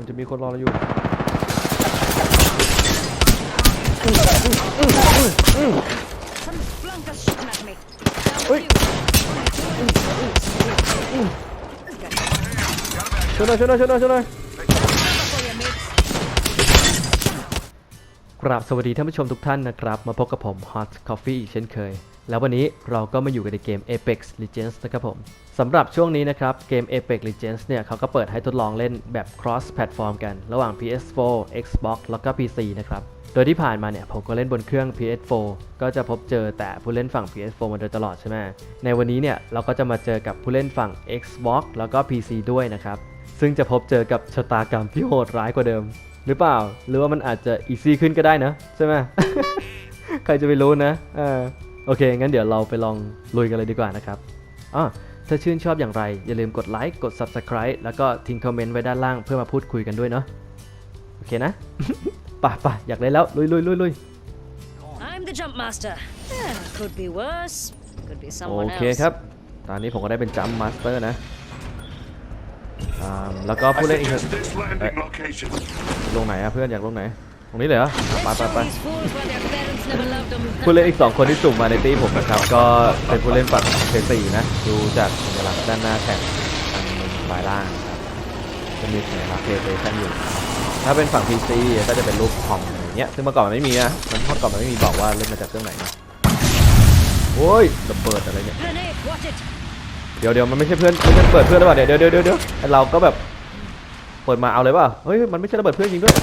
มันจะมีคนรอเราอยู่เฮ้ยช่วยหน่อยช่วยหน่อยช่วยหน่อยช่วยหน่อย กราบสวัสดีท่านผู้ชมทุกท่านนะครับ มาพบกับผม Hot Coffee อีกเช่นเคย แล้ววันนี้เราก็มาอยู่กันในเกม Apex Legends นะครับผมสำหรับช่วงนี้นะครับ เกม Apex Legends เนี่ยเขาก็เปิดให้ทดลองเล่นแบบ cross platform กัน ระหว่าง PS4 Xbox แล้วก็ PC นะครับโดยที่ผ่านมาเนี่ยผมก็เล่นบนเครื่อง PS4 ก็จะพบเจอแต่ผู้เล่นฝั่ง PS4 มาโดยตลอดใช่ไหมในวันนี้เนี่ยเราก็จะมาเจอกับผู้เล่นฝั่ง Xbox แล้วก็ PC ด้วยนะครับซึ่งจะพบเจอกับชะตากรรมที่โหดร้ายกว่าเดิม หรือเปล่า หรือว่ามันอาจจะอีซี่ขึ้นก็ได้นะ ใช่ไหมใครจะไปรู้นะเออโอเค งั้นเดี๋ยวเราไปลองลุยกันเลยดีกว่านะครับอ๋อถ้าชื่นชอบอย่างไร อย่าลืมกดไลค์ กด Subscribe แล้วก็ทิ้งคอมเมนต์ไว้ด้านล่างเพื่อมาพูดคุยกันด้วยเนาะ โอเคนะป่ะป่ะอยากเล่นแล้ว ลุยลุยลุยลุย I'm the jump master. Yeah, could be worse. Could be โอ someone เค else. ครับ ตอนนี้ผมก็ได้เป็นจัมมาสเตอร์นะ อ่าแล้วก็ผู้เล่นอีก suggest this landing location. ลงไหนอะเพื่อนอยากลงไหน ตรงนี้เลยเหรอไปไปไปผู้เล่นอีก 2 คนที่สุ่มมาในตีผมนะครับ ก็เป็นผู้เล่นฝั่งเพย์สี่นะดูจากสัญลักษณ์ด้านหน้าแท็กทางปลายล่างนะครับจะมีสัญลักษณ์เพย์สเตชันอยู่ ถ้าเป็นฝั่ง PC ก็จะเป็นรูปคอมอย่างเงี้ยซึ่งเมื่อก่อนมันไม่มีนะมันเมื่อก่อนมันไม่มีบอกว่าเล่นมาจากเครื่องไหนนะโอ้ยระเบิดอะไรเนี่ย เดี๋ยวเดี๋ยวมันไม่ใช่เพื่อนไม่ใช่เปิดเพื่อนหรือเปล่าเดี๋ยวเดี๋ยวเดี๋ยวเดี๋ยวไอ้เราก็แบบเปิดมาเอาเลยเปล่าเฮ้ยมันไม่ใช่ระเบิดเพื่อนจริงด้วย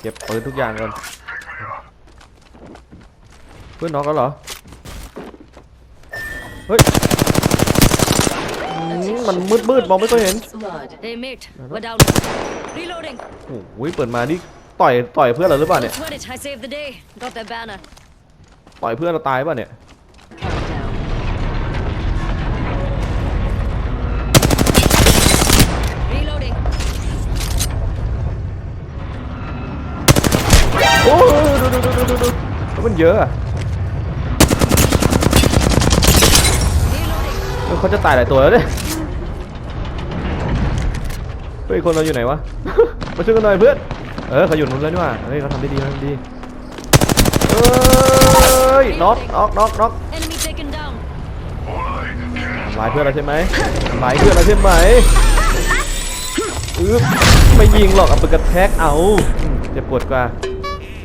เก็บปืนทุกอย่างก่อนเพื่อนน็อกแล้วเหรอเฮ้ยอืมมันมืดมืดๆมองไม่ค่อยเห็น Hey mate, we're down. Reloading. โอ้โหเปิดมานี่ต่อยต่อยเพื่อนเราหรือเปล่าเนี่ย Sweat it, I saved the day. Got their banner. ต่อยเพื่อนเราตายเปล่ะเนี่ย มันเยอะอะ Reloading. เออเขาจะตายหลายตัวแล้วเนี่ยเฮ้ยคนเราอยู่ไหนวะ มาช่วยกันหน่อยเพื่อน เออเขาอยู่นู้นแล้วนี่หว่าเฮ้ยเขาทำได้ดีเขาทำดีเอ้ยน็อกน็อกน็อกน็อก Enemy taken down. ทำลายเพื่อนเราใช่ไหมทำลายเพื่อนเราใช่ไหมอึ๊บไม่ยิงหรอกเอาไปกระแทกเอาอืมเจ็บปวดกว่า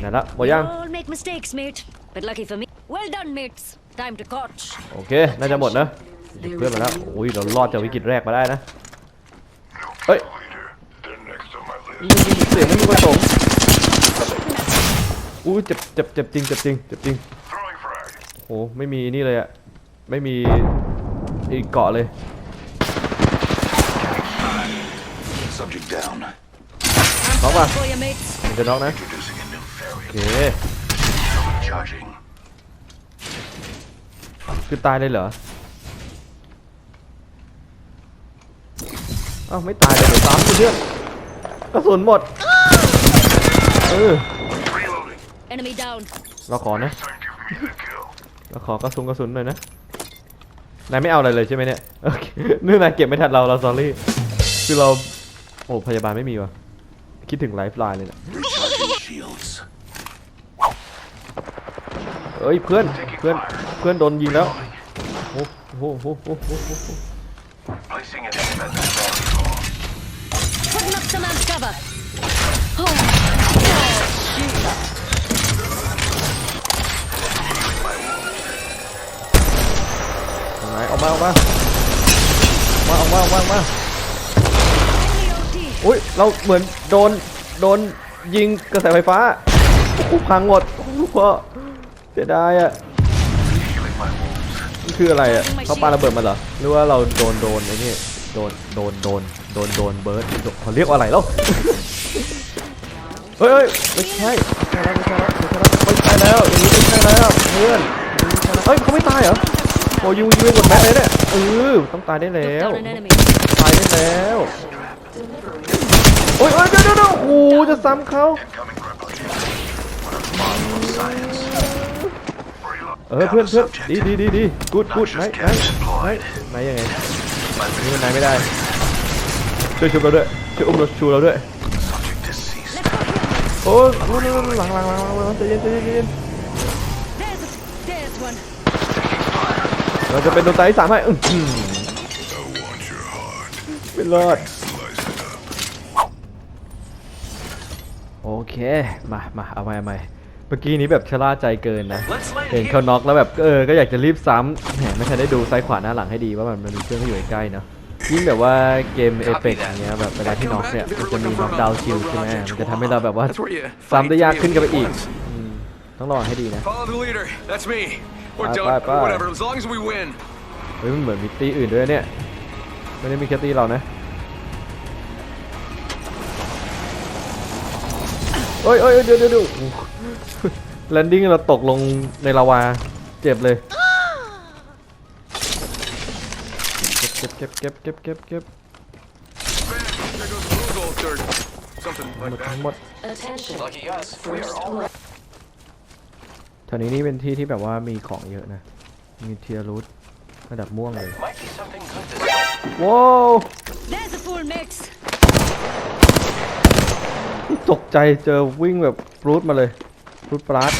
ไหนละหมด We ยัง all make mistakes, mate. But lucky for me. Well done, mates. Time to coach. โอเค น่าจะหมดนะเก็บเพื่อนมาแล้วโอ้ยเรารอดจากวิกฤตแรกมาได้นะ เฮ้ย They're next on my list. เสียงไม่มีประสงค์อู้เจ็บเจ็บเจ็บจริงเจ็บจริงเจ็บจริง Throwing frag. โหไม่มีนี่เลยอะไม่มีอีกเกาะเลย Subject down. น็อกป่ะ For your mates. มันจะน็อกนะ Introducing a new โอ variant. เค Charging. คือตายเลยเหรออ้าวไม่ตายเลยเดี๋ยวซ้ำกูเพื่อนกระสุนหมด เออ Reloading. Enemy down. เราขอนะ Start giving me the kill. เราขอกระสุนกระสุนหน่อยนะ นายไม่เอาอะไรเลยใช่ไหมเนี่ยโอเคนี่นายเก็บไม่ทันเราเราซอรี่คือเรา โอ้พยาบาลไม่มีวะคิดถึงไลฟ์ไลน์เลยเนะ Recharging shields. เอ้ยเพื่อนเพื่อนเพื่อนโดนยิงแล้วโอ้โหโอ้โหโอ้โหโอ้โหโอ้โห Placing an extended protocol. Putting up some man's cover. Oh, shoot. ตรงไหนออกมาออกมาออกมาออกมาออกมาออกมาอุ้ยเราเหมือนโดนโดนยิงกระแสไฟฟ้าพังหมดโอ้โหพ่อ เสียดายอะนี่คืออะไรอะเขาปาระเบิดมาเหรอหรือว่าเราโดนโดนไอ้นี่โดนโดนโดนโดนโดนเบิร์ดเขาเรียกว่าอะไรแล้วเฮ้ยไม่ใช่ไม่ใช่แล้วไม่ใช่แล้วไม่ใช่แล้วอย่างนี้ไม่ใช่แล้วเพื่อนเฮ้ยเขาไม่ตายเหรอโอ้ยูยูหมดแม็กเลยเนี่ยเออต้องตายได้แล้วตายได้แล้วโอ้ยเอ้ยเดี๋ยวเดี๋ยวเดี๋ยวโอ้โหจะซ้ำเขา เออเพื่อน Down เพื่อน to subject. ดีดีดีดีกูดกูด Not ไหน just ไหน gas ไหน deployed. ไหนยังไง My นี่ vision ไหนไม่ได้ช่วยช่วยเราด้วยช่วยอุ้มรถชูเราด้วย Subject deceased. Let's go here. โอ้ยนู่นนู่นหลังหลังหลังหลังหลังใจเย็นใจเย็นใจเย็น There's, there's one. เราจะเป็นตัวตายที่สามให้อื้อหือไม่รอดโอเค มามาเอาไปเอาไปเมื่อกี้นี้แบบชะล่าใจเกินนะ Let's land เห็น here. เขาน็อกแล้วแบบเออ ก็อยากจะรีบซ้ำแหมไม่ทันได้ดูซ้ายขวาหน้าหลังให้ดีว่ามันมันมีเครื่องที่อยู่ใกล้ๆเนอะยิ่งแบบว่าเกมเอเ x อย่างเงี้ยแบบเวลาที่น็อกเนี่ยมันจะมีน็อกดาวน์คิวใช่ไหมมันจะทำให้เราแบบว่า That's where you ซ้ำได้ยาก fight ขึ้นกันไปอีก three อืมต้องระวังให้ดีนะ Follow the leader. That's me. Or Bye, don't. bye, bye. Whatever. As long as we win. เฮ้ยมันเหมือนมีตีอื่นด้วยเนี่ยไม่ได้มีแค่ตีเรานะเอ้ยเอ้ยเดี๋ยวเดี๋ยวเดี๋ยว แลนดิ้งเราตกลงในลาวา เจ็บเลย เก็บเก็บเก็บเก็บเก็บเก็บ Man, there goes Blue's old dirt. Something หม like ดทั้ง that. หมด Attention. Lucky us. We are First all blood. แถวนี้นี่เป็นที่ที่แบบว่ามีของเยอะนะ มีเทียรูทระดับม่วงเลย Might be something good this way. ว้าว There's a full mix. ตกใจเจอวิ่งแบบรูทมาเลย รูทปราด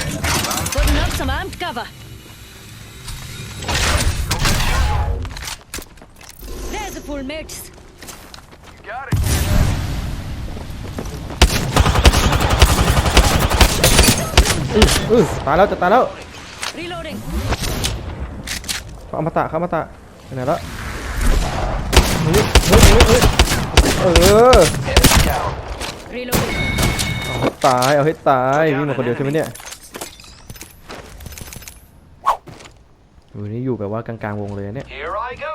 Putting up some amped cover. There's a full mix. Got it. อือตายแล้วจะตายแล้ว Reloading. เข้าอมตะเข้าอมตะไปไหนแล้วเฮ้ยเฮ้ยเฮ้ยเฮ้ยเออ Enemy down. Reloading. เอาให้ตาย เอาให้ตายวิ่งมาคนเดียวใช่ไหมเนี่ยดูนี่อยู่แบบว่ากลางๆวงเลยเนี่ย Here I go.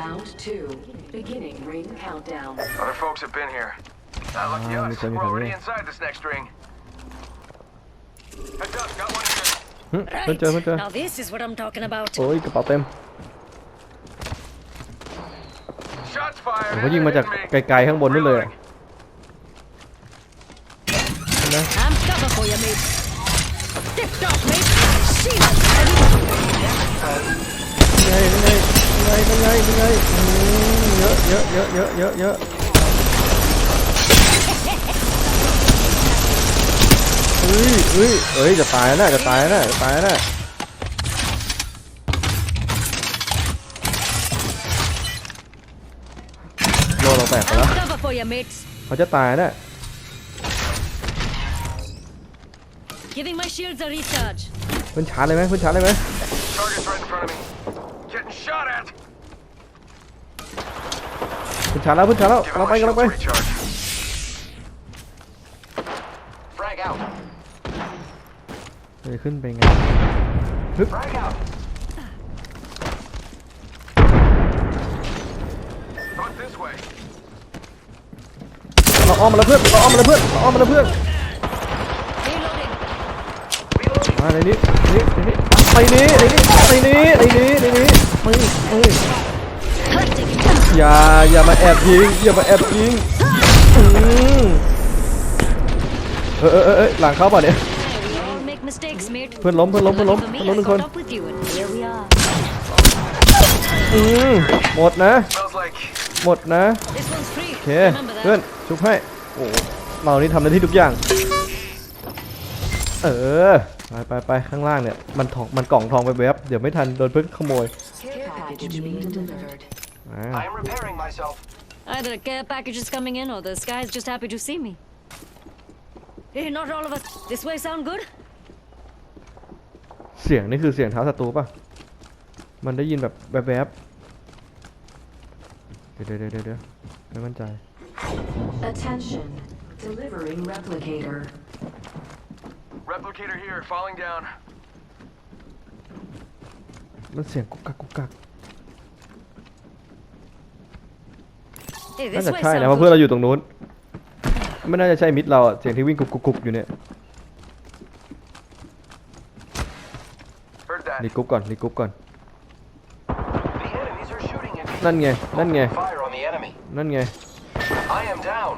Round two. Beginning ring countdown. Other folks have been here. Not lucky Ah, us. mi sa- mi We're sa- already mi- inside this next ring. Heads up. Got one here. หึเพิ่ง Right. เจอเพิ่งเจอ Now this is what I'm talking about. โอ้ยกระเป๋าเต็ม Shots fired. ผมก็ยิงมาจากไกลๆข้างบนนู่นเลยอะเห็ นไหม Amped cover for you, mate. Tipped off, mate. Shield. ยังไงยังไงยังไงยังไงยังไงอืมเยอะเยอะเยอะเยอะเยอะเยอะเฮ้ยเฮ้ยเฮ้ยจะตายแล้วนะจะตายแล้วนะจะตายแล้วนะโลเราแตกไปแล้ว Amped cover for you, mates. เขาจะตายนะ Giving my shields a recharge. เพื่อนชาร์จเลยไหมเพื่อนชาร์จเลยไหม Target's right in front of me. Getting shot at. เพื่อนชาร์จแล้วเพื่อนชาร์จแล้ว Giving เราไป my กันเราไป shields a recharge. Frag out. จะขึ้นไปไงฮึบ Frag out. Going this way. เราอ้อมมาแล้วเพื่อนเราอ้อมมาแล้วเพื่อนเราอ้อมมาแล้วเพื่อน Reloading. มาในนี้นี่ในนี้ไปนี้ในนี้ในนี้ในนี้ในนี้ไม่ไม่ Hunting. อย่าอย่ามาแอบยิงอย่ามาแอบยิงอืมเออเออเออเออหลังเข้าป่ะเนี่ย We all make mistakes, mate. เพื่อนล้มเพื่อนล้มเพื่อนล้ม Lucky for เพื่อนล้ม me, หนึ่งคน I caught up with you, and here we are. อืมหมดนะ Smells like หมดนะ This one's free. โอเค Remember เพื่อน that. ชุบให้โอ้เรานี่ทำหน้าที่ทุกอย่าง เออ ไปไปไปข้างล่างเนี่ยมันทองมันกล่องทองไปแวบเดี๋ยวไม่ทันโดนเพื่อนขโมย Care package being delivered. อ่า I am repairing myself. Either a care package is coming in, or the sky's just happy to see me. Hey, not all of us. This way sound good? เสียงนี่คือเสียงเท้าศัตรูป่ะ มันได้ยินแบบแวบๆ เดี๋ยวเดี๋ยวเดี๋ยวเดี๋ยวไม่มั่นใจ Attention. Delivering replicator. Replicator here, falling down. มันเสียงกุกกักกุกกัก Hey, น่า this จะ way ใช่นะ sound เพราะเพื่อน good. เราอยู่ตรงนู้น ไม่น่าจะใช่มิดเราอะเสียงที่วิ่งกุกกุกกุกอยู่เนี่ย Heard that. รีกรุ๊ปก่อนรีกรุ๊ปก่อน The enemies are shooting at me. นั่นไง นั่นไง Fire on the enemy. นั่นไง I am down.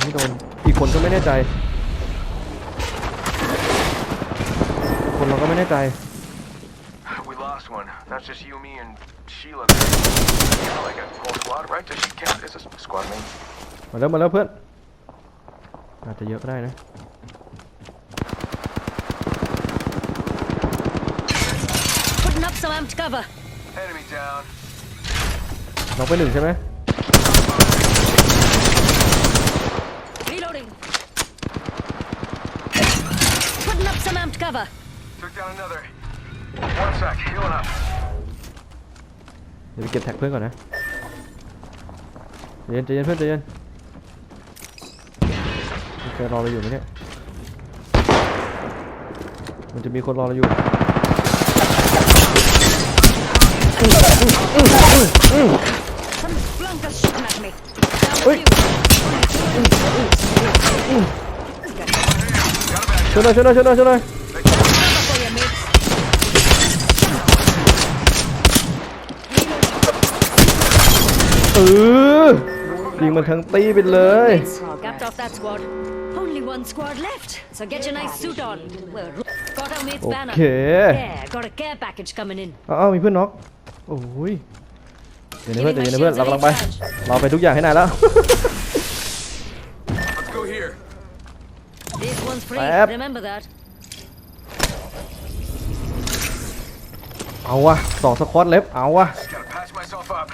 ไม่โดน อี กคนก็ไม่แน่ใจ คนเราก็ไม่แน่ใจ We lost one. That's just you, me, and Sheila. You know, like a whole squad, right? Does she count as a squad mate? มาแล้วมาแล้วเพื่อน อาจจะเยอะก็ได้นะ Putting up some amped cover. Enemy down. น็อกไปหนึ่งใช่ไหม Reloading. Putting up some amped cover. Took down another. One sec. Healing up. เดี๋ยวไปเก็บแท็กเพื่อนก่อนนะใจเย็นใจเย็นเพื่อนใจเย็นมีใครรอเราอยู่ไหมเนี่ย มันจะมีคนรอเราอยู่ Some flunkers shooting at me. Down Oi. a ช่วยหน่อยช่วยหน่อยช่วยหน่อยช่วยหน่อย Cover for you, mates. เออยิงมันทั้งตีไปเลย Mates, capped off that squad. Only one squad left, so get your nice suit on. Well, got our mate's banner. โอเค Yeah, got a care package coming in. เอ้าวมีเพื่อนน็อกโอ้ยเดี๋ยวนะเพื่อนเดี๋ยวนะเพื่อนเรากำลังไปเราไปทุกอย่างให้นายแล้ว Let's go here. This one's free. Yep. Remember that. เอาวะสองสควอตเล็บเอาวะ Gotta patch myself up.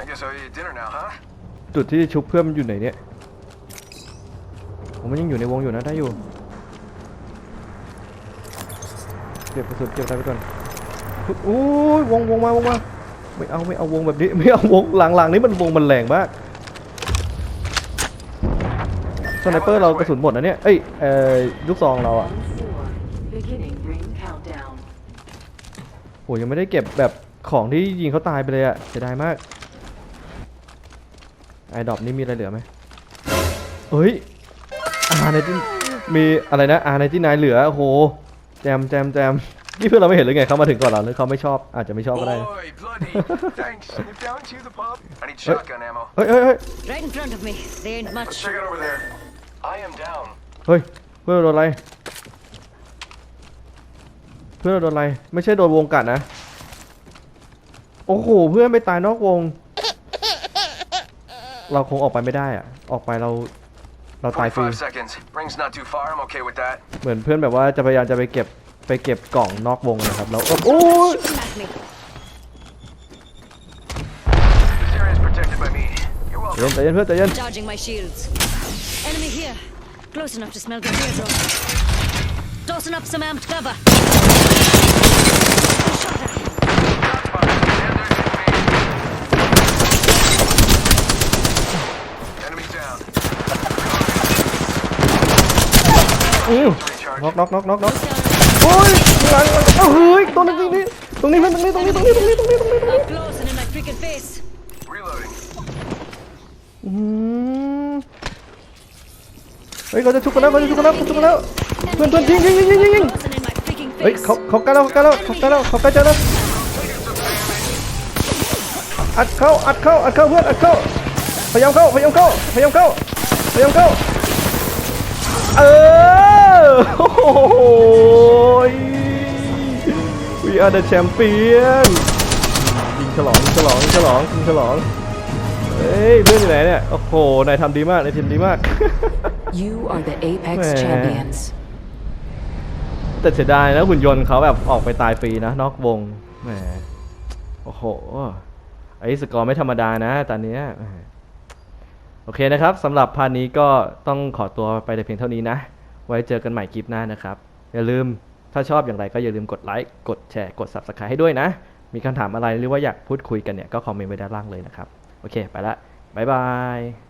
I guess I'll eat dinner now, huh? จุดที่ชุบเพื่อนมันอยู่ไหนเนี่ยผมมันยังอยู่ในวงอยู่นะได้อยู่เก็บกระสุนเก็บอะไรไปก่อนโอ้ยวงวงมาวงมาไม่เอาไม่เอาวงแบบนี้ไม่เอาวงหลังๆนี้มันวงมันแรงมาก สไนเปอร์เรากระสุนหมดนะเนี่ย เอ้ยเอ่อลูกซองเราอะ Round four. Beginning ring countdown. โอ้ยังไม่ได้เก็บแบบของที่ยิงเขาตายไปเลยอะเสียดายมากไอดอปนี่มีอะไรเหลือไหมเฮ้ยอาในที่มีอะไรนะอาในที่นายเหลือโอ้โหแจมแจมแจมนี่เพื่อนเราไม่เห็นเลยไงเขามาถึงก่อนเราหรือเขาไม่ชอบอาจจะไม่ชอบก็ได้นะ Boy, bloody. Thanks. You down to the pub? I need shotgun ammo. เฮ้ยเฮ้ยเฮ้ย Right in front of me. They ain't Let's much. check it over there. I am down. เฮ้ยเพื่อนเราโดนอะไร เพื่อนเราโดนอะไร ไม่ใช่โดนวงกัดนะ โอ้โหเพื่อนไปตายนอกวง เราคงออกไปไม่ได้อะออกไปเราเราตายฟรี45 seconds. Ring's not too far. I'm okay with that. เหมือนเพื่อนแบบว่าจะพยายามจะไปเก็บไปเก็บกล่องนอกวงนะครับแล้วโอ้ย Shooting at me. This area is protected by me. You're ใจ welcome. เย็นใจเย็นเพื่อนใจเย็น Charging my shields. Enemy here. Close enough to smell the teardrop. Tossing up some amped cover. Shot at. Enemy down. อืม Recharge. น็อกน็อกน็อกน็อกน็อก Down. โอ้ยหลังหลังเอ้าเฮ้ยตรงนี้ตรงนี้ตรงนี้เพื่อนตรงนี้ตรงนี้ตรงนี้ตรงนี้ตรงนี้ตรงนี้ตรงนี้ Up close and in my freaking face. Reloading. อืมเ ฮ้ยเขาจะชุบกันแล้วเขาจะชุบกันแล้วเขาชุบกันแล้วเพื่อนเพื่อนยิงยิงยิงยิงยิงยิงเฮ้ยเขาเขากล้แล้วเขากล้แล้วเขากล้แล้วเขากล้เจอแล้วอัดเข้าอัดเข้าอัดเข้าเพื่อนอัดเข้าพยายามเข้าพยายามเข้าพยายามเข้าพยายามเข้าเออโอ้โห we are the champion ยิงฉลองฉลองฉลองยิงฉลองเฮ้ยเพื่อนอยู่ไหนเนี่ยโอ้โหนายทำดีมากนายทำดีมาก You are the Apex Meh. champions. แต่เสียดายนะหุ่นยนต์เขาแบบออกไปตายฟรีนะ นอกวงแหมโอ้โหไอ้สกอร์ไม่ธรรมดานะตอนเนี้ยแหมโอเคนะครับสำหรับพาร์ทนี้ก็ต้องขอตัวไปแต่เพียงเท่านี้นะ ไว้เจอกันใหม่คลิปหน้านะครับ อย่าลืมถ้าชอบอย่างไรก็อย่าลืมกดไลค์กดแชร์กด Subscribe ให้ด้วยนะ มีคำถามอะไรหรือว่าอยากพูดคุยกันเนี่ยก็คอมเมนต์ไว้ด้านล่างเลยนะครับ โอเค ไปละบ๊ายบาย